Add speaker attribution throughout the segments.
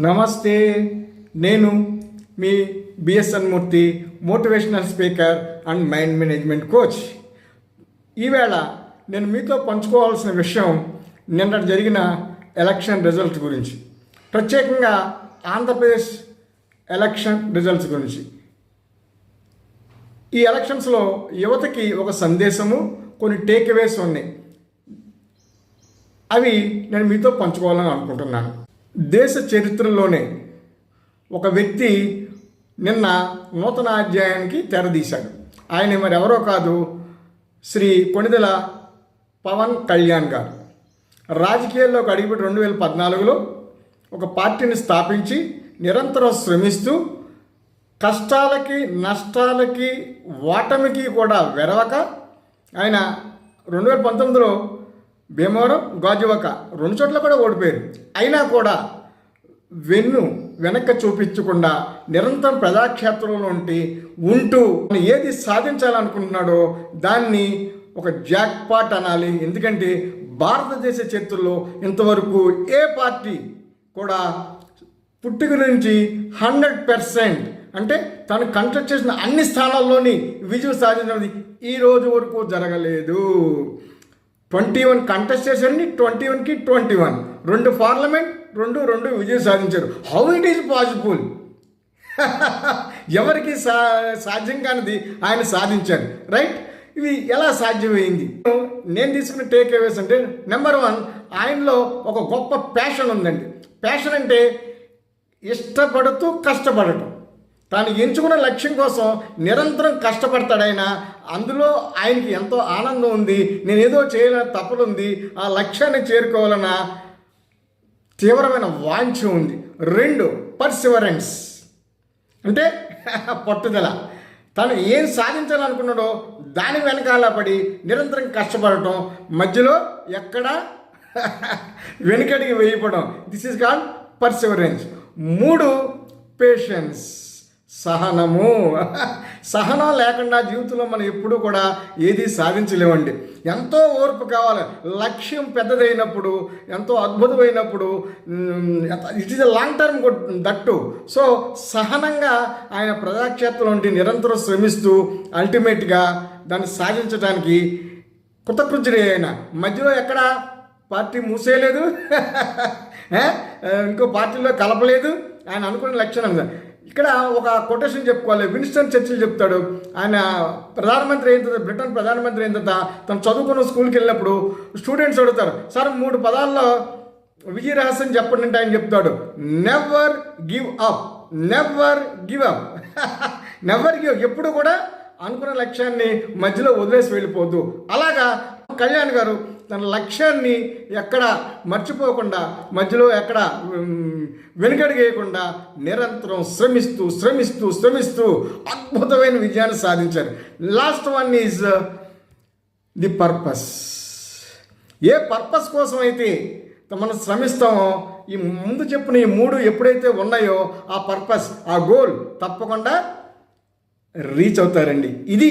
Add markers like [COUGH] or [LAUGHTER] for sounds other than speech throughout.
Speaker 1: నమస్తే నేను మీ BSN Murthy motivational speaker and mind management coach. ఈవేళ నేను మీతో పంచుకోవాల్సిన విషయం నిన్న జరిగిన ఎలక్షన్ రిజల్ట్స్ గురించి. ప్రత్యేకంగా ఆంధ్రప్రదేశ్ ఎలక్షన్ రిజల్ట్స్ గురించి. ఈ ఎలక్షన్స్లో యువతకి ఒక సందేశము కొన్ని టేక్అవేస్ ఉన్నాయి. అవి నేను మీతో పంచుకోవాలని అనుకుంటున్నాను. దేశ చరిత్రలోనే ఒక వ్యక్తి నిన్న నూతన అధ్యాయానికి తెరదీశాడు. ఆయన మరి ఎవరో కాదు? శ్రీ కొణిదల పవన్ కళ్యాణ్ గారు. రాజకీయాల్లోకి అడిగిపెట్టి రెండు వేల పద్నాలుగులో ఒక పార్టీని స్థాపించి నిరంతరం శ్రమిస్తూ కష్టాలకి నష్టాలకి ఓటమికి కూడా వెరవక ఆయన రెండు వేల పంతొమ్మిదిలో భీమవరం గాజువక రెండు చోట్ల కూడా ఓడిపోయారు. అయినా కూడా వెన్ను వెనక్కి చూపించకుండా నిరంతరం ప్రజాక్షేత్రంలో ఉండి ఉంటూ ఏది సాధించాలనుకుంటున్నాడో దాన్ని ఒక జాక్పాట్ అనాలి. ఎందుకంటే భారతదేశ చరిత్రలో ఇంతవరకు ఏ పార్టీ కూడా పుట్టుక నుంచి హండ్రెడ్ పర్సెంట్ అంటే తను కంటెస్ట్ చేసిన అన్ని స్థానాల్లోని విజయం సాధించినది ఈ రోజు వరకు జరగలేదు. ట్వంటీ వన్ కంటెస్ట్ చేశారని ట్వంటీ వన్కి ట్వంటీ వన్. రెండు పార్లమెంట్ రెండు రెండు విజయం సాధించారు. హౌ ఇట్ ఈజ్ పాసిబుల్ ఎవరికి సా సాధ్యం కానిది ఆయన సాధించారు. రైట్ ఇవి ఎలా సాధ్యమైంది? నేను తీసుకున్న టేక్ అవేస్ అంటే నెంబర్ వన్ ఆయనలో ఒక గొప్ప ప్యాషన్ ఉందండి. ప్యాషన్ అంటే ఇష్టపడుతూ కష్టపడటం. తాను ఎంచుకున్న లక్ష్యం కోసం నిరంతరం కష్టపడతాడైనా అందులో ఆయనకి ఎంతో ఆనందం ఉంది నేను ఏదో చేయాలని ఆ లక్ష్యాన్ని చేరుకోవాలన్న తీవ్రమైన వాంఛ ఉంది. రెండు పర్సివరెన్స్ అంటే [LAUGHS] పట్టుదల. తను ఏం సాధించాలనుకున్నాడో దాని వెనకాల పడి నిరంతరం కష్టపడటం మధ్యలో ఎక్కడ వెనుకడికి వేయపడం దిస్ ఈజ్ కాల్డ్ పర్సివరెన్స్ మూడు పేషెన్స్ సహనము. [LAUGHS] సహనం లేకుండా జీవితంలో మనం ఎప్పుడూ కూడా ఏది సాధించలేమండి. ఎంతో ఓర్పు కావాలి. లక్ష్యం పెద్దదైనప్పుడు ఎంతో అద్భుతమైనప్పుడు it is a long term that. So సహనంగా ఆయన ప్రజాక్షేత్రం నుండి నిరంతరం శ్రమిస్తూ అల్టిమేట్గా దాన్ని సాధించడానికి కృతకృతుడే ఆయన. మధ్యలో ఎక్కడ పార్టీ మూసేయలేదు. [LAUGHS] ఇంకో పార్టీలో కలపలేదు. ఆయన అనుకున్న లక్షణం ఇక్కడ ఒక కొటేషన్ చెప్పుకోవాలి. విన్స్టన్ చర్చిల్ చెప్తాడు. ఆయన ప్రధానమంత్రి అయిన తర్వాత బ్రిటన్ ప్రధానమంత్రి అయిన తర్వాత తను చదువుకున్న స్కూల్కి వెళ్ళినప్పుడు స్టూడెంట్స్ అడుగుతారు సార్ మూడు పదాల్లో విజయ రహస్యం చెప్పండి అంటే ఆయన చెప్తాడు. Never give up never give up never give ఎప్పుడు కూడా అనుకున్న లక్ష్యాన్ని మధ్యలో వదిలేసి వెళ్ళిపోద్దు అలాగా కళ్యాణ్ గారు తన లక్ష్యాన్ని ఎక్కడ మర్చిపోకుండా మధ్యలో ఎక్కడ వెనుకడిగేయకుండా నిరంతరం శ్రమిస్తూ శ్రమిస్తూ శ్రమిస్తూ అద్భుతమైన విజయాన్ని సాధించారు. Last one is the purpose A purpose కోసం అయితే మనం శ్రమిస్తామో ఈ ముందు చెప్పిన ఈ మూడు ఎప్పుడైతే ఉన్నాయో ఆ పర్పస్ ఆ గోల్ తప్పకుండా రీచ్ అవుతారండి. ఇది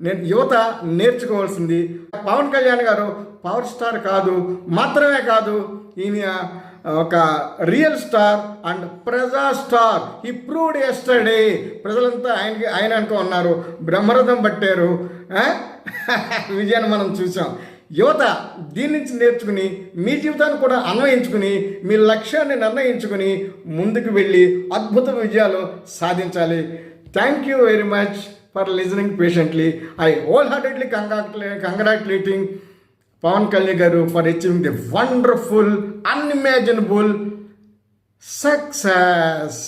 Speaker 1: నేను యువత నేర్చుకోవాల్సింది. పవన్ కళ్యాణ్ గారు పవర్ స్టార్ కాదు మాత్రమే కాదు ఈయన ఒక రియల్ స్టార్ అండ్ ప్రజా స్టార్. ఈ ప్రూవ్డ్ ఎస్టర్డే ప్రజలంతా ఆయనకి ఆయన అనుకో ఉన్నారు. బ్రహ్మరథం పట్టారు. [LAUGHS] విజయాన్ని మనం చూసాం. యువత దీని నుంచి నేర్చుకుని మీ జీవితాన్ని కూడా అన్వయించుకుని మీ లక్ష్యాన్ని నిర్ణయించుకుని ముందుకు వెళ్ళి అద్భుత విజయాలు సాధించాలి. Thank you very much for listening patiently I whole heartedly congratulate congratulating Pavan Kalyan garu for achieving the wonderful unimaginable success